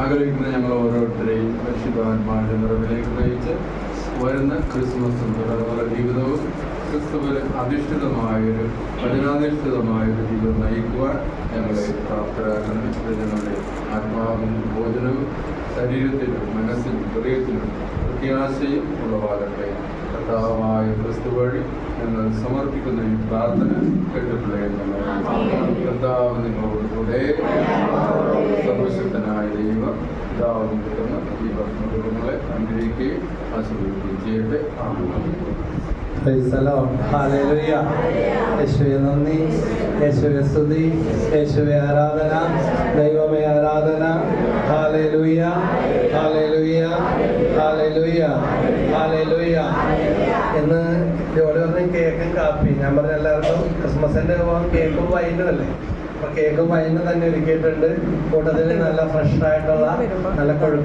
ആഗ്രഹിക്കുന്ന ഞങ്ങൾ ഓരോരുത്തരെയും പരിശുദ്ധാത്മാവിന്റെ നിറവിലേക്ക് നയിച്ച് വരുന്ന ക്രിസ്മസും തുടർന്നുള്ള ജീവിതവും ക്രിസ്തുവിൽ അധിഷ്ഠിതമായൊരു വചനാധിഷ്ഠിതമായൊരു ജീവിതം നയിക്കുവാൻ ഞങ്ങളെ പ്രാപ്തരാക്കണം. ഞങ്ങളുടെ ആത്മാവും ഭോജനവും ശരീരത്തിലും മനസ്സിലും ഹൃദയത്തിലും പ്രത്യാശയും ഉളവാകട്ടെ. കർത്താവായ ക്രിസ്തു വഴി ഞങ്ങൾ സമർപ്പിക്കുന്ന ഈ പ്രാർത്ഥന കേട്ടുപിള്ളയുന്നു സർവശക്തനായ ദൈവ പിതാവും കിട്ടുന്ന ഈ ഭക്ഷണങ്ങളെ അനുഗ്രഹിക്കുകയും ആശീർവദിക്കുകയും ചെയ്യട്ടെ. യേശുവെ നന്ദി. യേശുവെ സ്തുതി. യേശുവെ ആരാധന. ദൈവമേ ആരാധന. ഹാലേലൂയ ഹാലേലൂയ ഹാലേലൂയ ഹാലേലൂയ എന്ന് ജോലി പറഞ്ഞ കേക്കും കാപ്പി. ഞാൻ പറഞ്ഞ എല്ലാവർക്കും ക്രിസ്മസിന്റെ കേക്കും വൈനും അല്ലേ? അപ്പൊ കേക്കും വൈനും തന്നെ ഒരുക്കിയിട്ടുണ്ട്. കൂട്ടത്തിൽ നല്ല ഫ്രഷ് ആയിട്ടുള്ള നല്ല കൊഴുക്കട്ട